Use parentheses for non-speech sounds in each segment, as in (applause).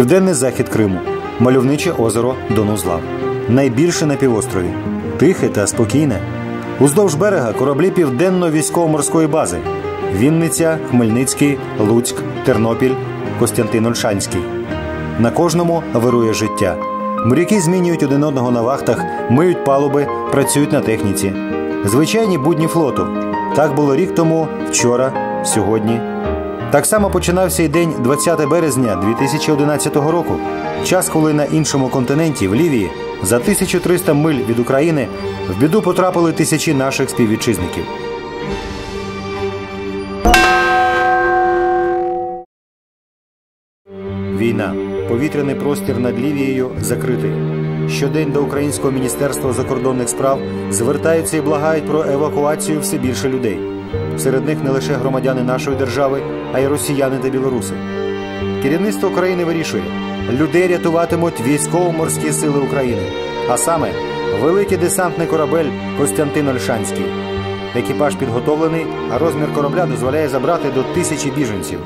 Південний захід Криму, мальовниче озеро Донузлав. Найбільше на півострові. Тихе та спокійне. Уздовж берега кораблі південно-військово-морської бази: Вінниця, Хмельницький, Луцьк, Тернопіль, Костянтин Ольшанський. На кожному вирує життя. Моряки змінюють один одного на вахтах, миють палуби, працюють на техніці. Звичайні будні флоту. Так було рік тому, вчора, сьогодні. Так само починався і день 20 березня 2011 року. Час, коли на іншому континенті, в Лівії, за 1300 миль від України, в біду потрапили тисячі наших співвітчизників. Війна. Повітряний простір над Лівією закритий. Щодень до Українського міністерства закордонних справ звертаються і благають про евакуацію все більше людей. Серед них не лише громадяни нашої держави, а й росіяни та білоруси. Керівництво України вирішує: людей рятуватимуть військово-морські сили України, а саме великий десантний корабель Костянтин Ольшанський. Екіпаж підготовлений, а розмір корабля дозволяє забрати до тисячі біженців.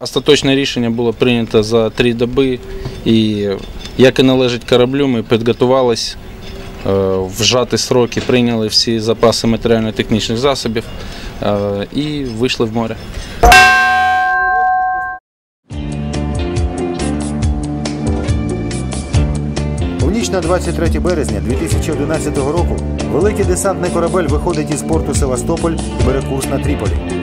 Остаточне рішення було прийнято за три доби, і як і належить кораблю, ми підготувалися е, в сроки, прийняли всі запаси матеріально-технічних засобів і вийшли в море. У ніч на 23 березня 2011 року великий десантний корабель виходить із порту Севастополь і бере курс на Тріполі.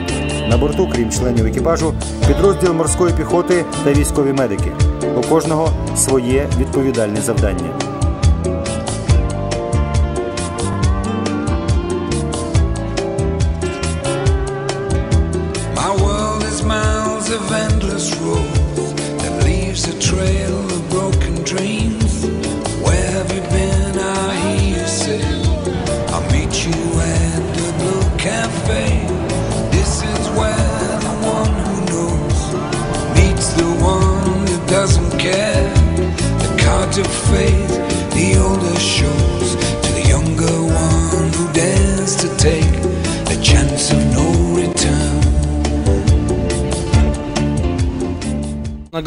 На борту, крім членів екіпажу, підрозділ морської піхоти та військові медики. У кожного своє відповідальне завдання.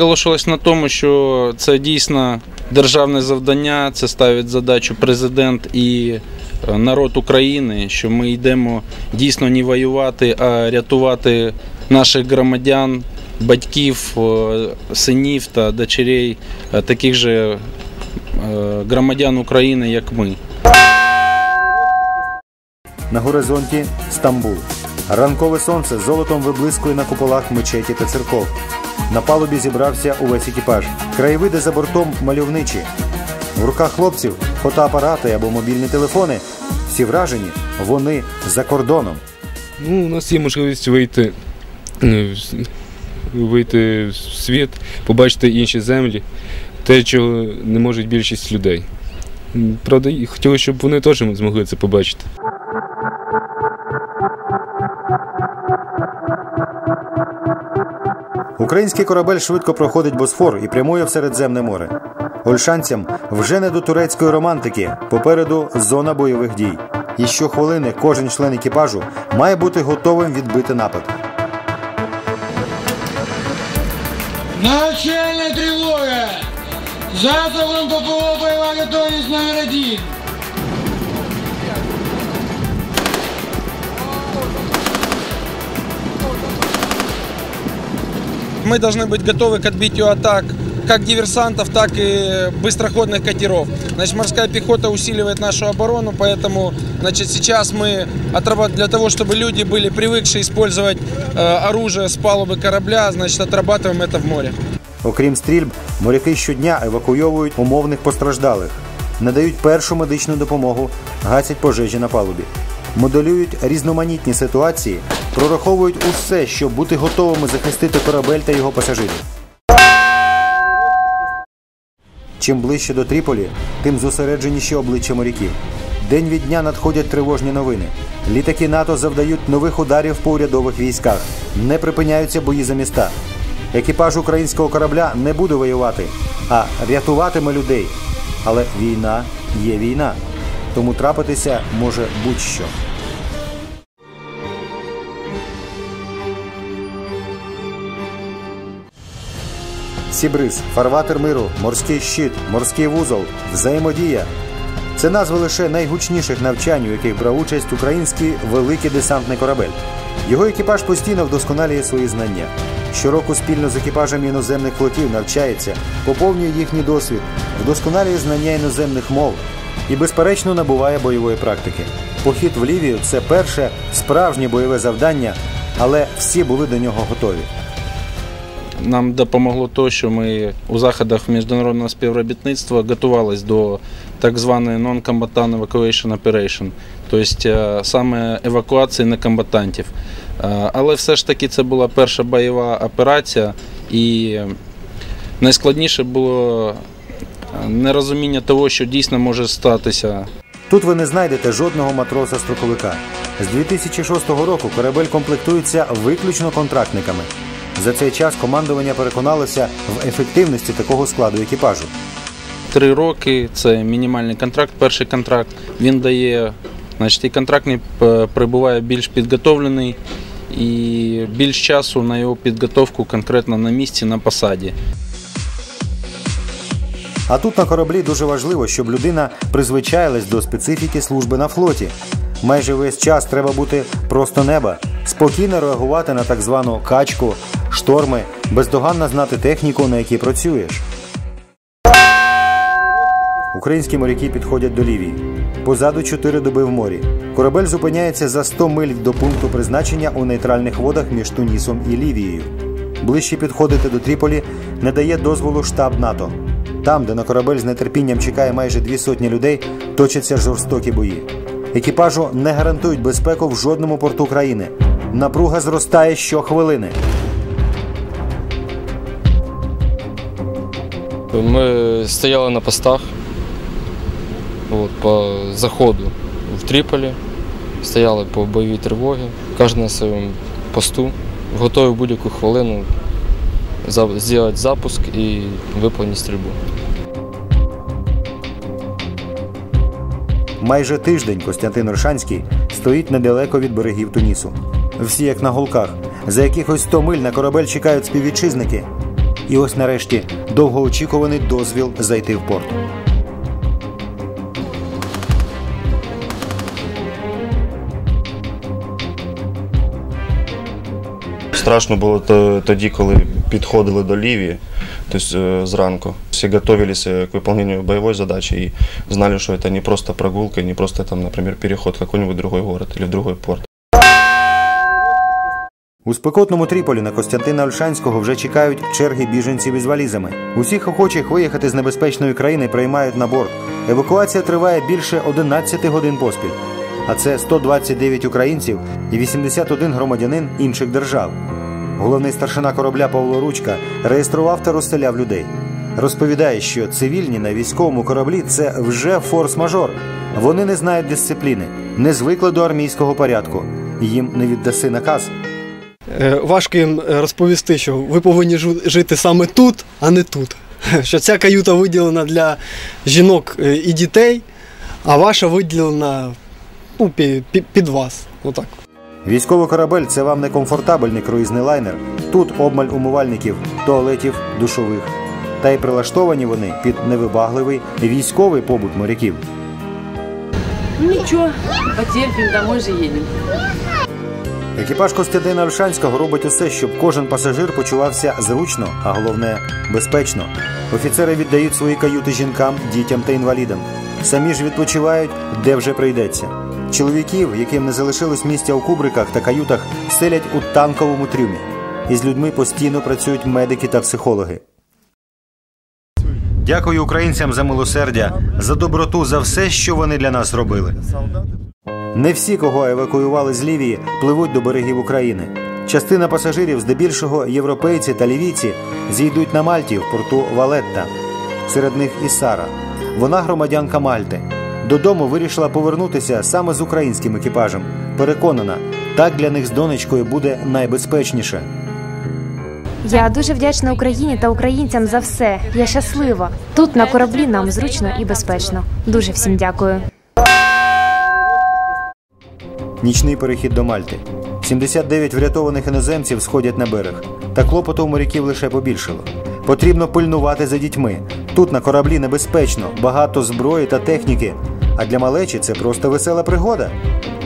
Наголошувалось на тому, що це дійсно державне завдання, це ставить задачу президент і е, народ України, що ми йдемо дійсно не воювати, а рятувати наших громадян, батьків, е, синів та дочерей, е, таких же громадян України, як ми. На горизонті Стамбул. Ранкове сонце золотом виблискує на куполах мечеті та церков. На палубі зібрався увесь екіпаж. Краєвиди за бортом мальовничі. В руках хлопців фотоапарати або мобільні телефони. Всі вражені, вони за кордоном. Ну, у нас є можливість вийти, е, вийти в світ, побачити інші землі, те, чого не можуть більшість людей. Правда, і хотілося, щоб вони теж змогли це побачити. Український корабель швидко проходить Босфор і прямує в Середземне море. Ольшанцям вже не до турецької романтики. Попереду зона бойових дій. І щохвилини кожен член екіпажу має бути готовим відбити напад. Начальная тревога! Засобом ППО боевая готовность номер один. Мы должны быть готовы к отбитию атак как диверсантов, так и быстроходных катеров. Значит, морская пехота усиливает нашу оборону, поэтому значит, сейчас мы отрабат- для того, чтобы люди были привыкшие использовать э, оружие с палубы корабля, значит, отрабатываем это в море. Окрім стрільб, моряки щодня евакуйовують умовних постраждалих, надають першу медичну допомогу, гасять пожежі на палубі, моделюють різноманітні ситуації, прораховують усе, щоб бути готовими захистити корабель та його пасажирів. Чим ближче до Тріполі, тим зосередженіші обличчя моряків. День від дня надходять тривожні новини. Літаки НАТО завдають нових ударів по урядових військах. Не припиняються бої за міста. Екіпаж українського корабля не буде воювати, а рятуватиме людей. Але війна є війна, тому трапитися може будь-що. Сібриз, фарватер миру, морський щит, морський вузол, взаємодія. Це назви лише найгучніших навчань, у яких брав участь український великий десантний корабель. Його екіпаж постійно вдосконалює свої знання. Щороку спільно з екіпажами іноземних флотів навчається, поповнює їхній досвід, вдосконалює знання іноземних мов і, безперечно, набуває бойової практики. Похід в Лівію це перше справжнє бойове завдання, але всі були до нього готові. Нам допомогло те, що ми у заходах міжнародного співробітництва готувалися до так званої Non-Combatant Evacuation Operation, тобто е, саме евакуації некомбатантів. Е, Але все ж таки це була перша бойова операція, і найскладніше було е, нерозуміння того, що дійсно може статися Тут ви не знайдете жодного матроса-строковика. З 2006 року корабель комплектується виключно контрактниками. За цей час командування переконалося в ефективності такого складу екіпажу. Три роки це мінімальний контракт. Перший контракт він дає, значить, і контрактний прибуває більш підготовлений і більш часу на його підготовку конкретно на місці, на посаді. А тут на кораблі дуже важливо, щоб людина призвичаїлась до специфіки служби на флоті. Майже весь час треба бути просто неба, спокійно реагувати на так звану качку, шторми, бездоганно знати техніку, на якій працюєш. Українські моряки підходять до Лівії. Позаду чотири доби в морі. Корабель зупиняється за 100 миль до пункту призначення у нейтральних водах між Тунісом і Лівією. Ближче підходити до Тріполі не дає дозволу штаб НАТО. Там, де на корабель з нетерпінням чекає майже дві сотні людей, точаться жорстокі бої. Екіпажу не гарантують безпеку в жодному порту країни. Напруга зростає щохвилини. Ми стояли на постах от, по заходу в Тріполі, стояли по бойовій тривогі, кожен на своєму посту, готові будь-яку хвилину зробити запуск і виконати стрільбу. Майже тиждень Костянтин Оршанський стоїть недалеко від берегів Тунісу. Всі як на голках. За якихось 100 миль на корабель чекають співвітчизники. І ось нарешті довгоочікуваний дозвіл зайти в порт. Страшно було тоді, коли підходили до Лівії, тобто е, зранку. Всі готувалися к выполнению бойової задачі і знали, що це не просто прогулка, не просто, там, наприклад, переход в какой-нибудь город или в другой порт. У спекотному Тріполі на Костянтина Ольшанського вже чекають черги біженців із валізами. Усіх охочих виїхати з небезпечної країни приймають на борт. Евакуація триває більше 11 годин поспіль. А це 129 українців і 81 громадянин інших держав. Головний старшина корабля Павло Ручка реєстрував та розселяв людей. Розповідає, що цивільні на військовому кораблі це вже форс-мажор. Вони не знають дисципліни, не звикли до армійського порядку. Їм не віддаси наказ. Е, Важко їм е, розповісти, що ви повинні жити саме тут, а не тут. (laughs) Що ця каюта виділена для жінок е, і дітей, а ваша виділена ну, пі- пі- під вас. Отак. Військовий корабель це вам не комфортабельний круїзний лайнер. Тут обмаль умивальників, туалетів, душових. Та й прилаштовані вони під невибагливий військовий побут моряків. Ну ничего, потерпим, домой же едем. Екіпаж Костянтина Ольшанського робить усе, щоб кожен пасажир почувався зручно, а головне безпечно. Офіцери віддають свої каюти жінкам, дітям та інвалідам. Самі ж відпочивають, де вже прийдеться. Чоловіків, яким не залишилось місця у кубриках та каютах, селять у танковому трюмі. Із людьми постійно працюють медики та психологи. Дякую українцям за милосердя, за доброту, за все, що вони для нас робили. Не всі, кого евакуювали з Лівії, пливуть до берегів України. Частина пасажирів, здебільшого європейці та лівійці, зійдуть на Мальті в порту Валетта. Серед них і Сара. Вона громадянка Мальти. Додому вирішила повернутися саме з українським екіпажем. Переконана, так для них з донечкою буде найбезпечніше. Я дуже вдячна Україні та українцям за все. Я щаслива. Тут на кораблі нам зручно і безпечно. Дуже всім дякую. Нічний перехід до Мальти. 79 врятованих іноземців сходять на берег. Та клопоту у моряків лише побільшало. Потрібно пильнувати за дітьми. Тут на кораблі небезпечно, багато зброї та техніки. А для малечі це просто весела пригода.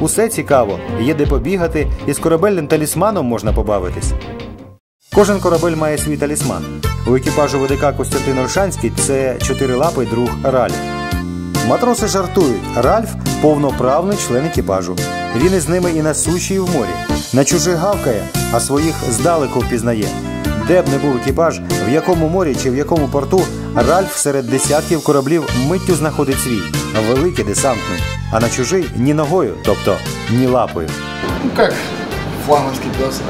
Усе цікаво, є де побігати, і з корабельним талісманом можна побавитись. Кожен корабель має свій талісман. У екіпажу ВДК Костянтин Ольшанський це чотирилапий друг Ральф. Матроси жартують. Ральф повноправний член екіпажу. Він із ними і на суші, і в морі. На чужих гавкає, а своїх здалеку впізнає. Де б не був екіпаж, в якому морі чи в якому порту, Ральф серед десятків кораблів миттю знаходить свій, великий десантний, а на чужий ні ногою, тобто ні лапою. Ну как флагманский пес.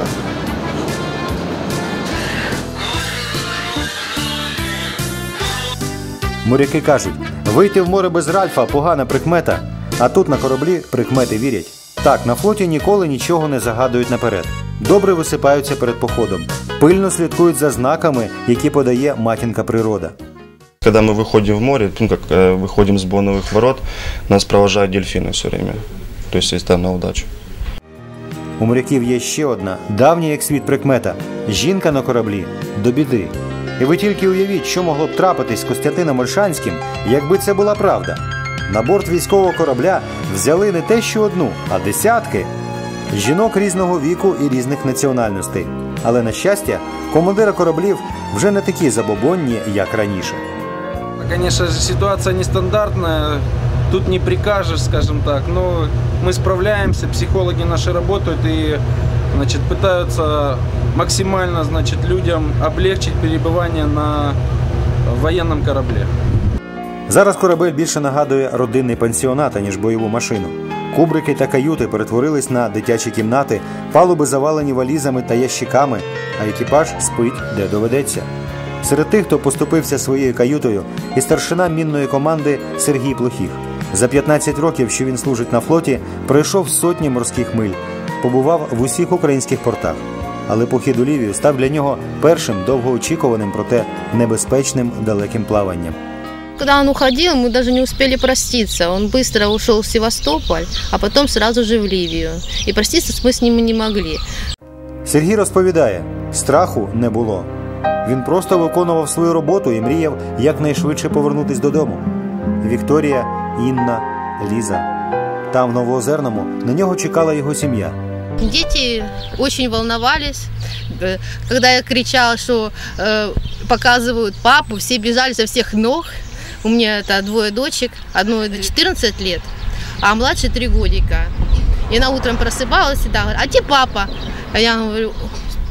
Моряки кажуть, вийти в море без Ральфа погана прикмета, а тут на кораблі прикмети вірять. Так, на флоті ніколи нічого не загадують наперед. Добре висипаються перед походом, пильно слідкують за знаками, які подає матінка природа. Когда мы выходим в море, ну как э, выходим с боновых ворот, нас провожают дельфины все время. То есть есть там на удачу. У моряків є ще одна давня як світ прикмета жінка на кораблі до біди. І ви тільки уявіть, що могло б трапитись з Костянтином Ольшанським, якби це була правда. На борт військового корабля взяли не те, що одну, а десятки жінок різного віку і різних національностей. Але на щастя, командира кораблів вже не такі забобонні, як раніше. Конечно, ситуация нестандартная, тут не прикажешь, скажем так, но мы справляемся, психологи наши работают и значит, пытаются максимально значит, людям облегчить перебывание на военном корабле. Зараз корабель більше нагадує родинний пансіонат, аніж бойову машину. Кубрики та каюти перетворились на дитячі кімнати, палуби завалені валізами та ящиками, а екіпаж спить де доведеться. Серед тих, хто поступився своєю каютою, і старшина мінної команди Сергій Плохіх. За 15 років, що він служить на флоті, пройшов сотні морських миль, побував в усіх українських портах. Але похід у Лівію став для нього першим довгоочікуваним, проте небезпечним далеким плаванням. Когда он уходил, мы даже не успели проститься. Он быстро ушел в Севастополь, а потом сразу же в Ливию. И проститься мы с ним и не могли. Сергій розповідає: страху не було. Він просто виконував свою роботу і мріяв якнайшвидше повернутись додому. Вікторія, Інна, Ліза. Там, в Новоозерному, на нього чекала його сім'я. Дети очень волновались. Э, Когда я кричала, что э, показывают папу, все бежали со всех ног. У меня это двое дочек, одной 14 лет, а младшей 3 годика. И она утром просыпалась и да, говорит, а где папа? А я говорю,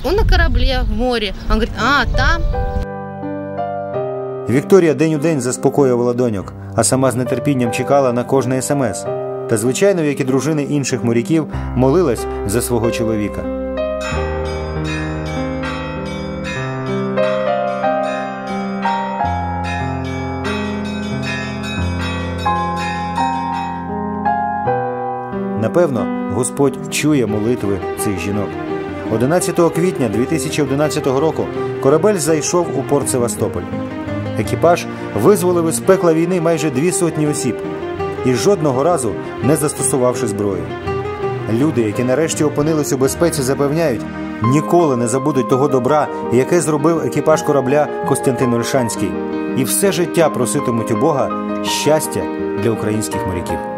он на корабле в море. Он говорит, а, там. Вікторія день у день заспокоювала доньок, а сама з нетерпінням чекала на кожне смс. Та, звичайно, як і дружини інших моряків, молилась за свого чоловіка. Напевно, Господь чує молитви цих жінок. 11 квітня 2011 року корабель зайшов у порт Севастополь. Екіпаж визволив із пекла війни майже дві сотні осіб і жодного разу не застосувавши зброю. Люди, які нарешті опинились у безпеці, запевняють, ніколи не забудуть того добра, яке зробив екіпаж корабля Костянтин Ольшанський, і все життя проситимуть у Бога щастя для українських моряків.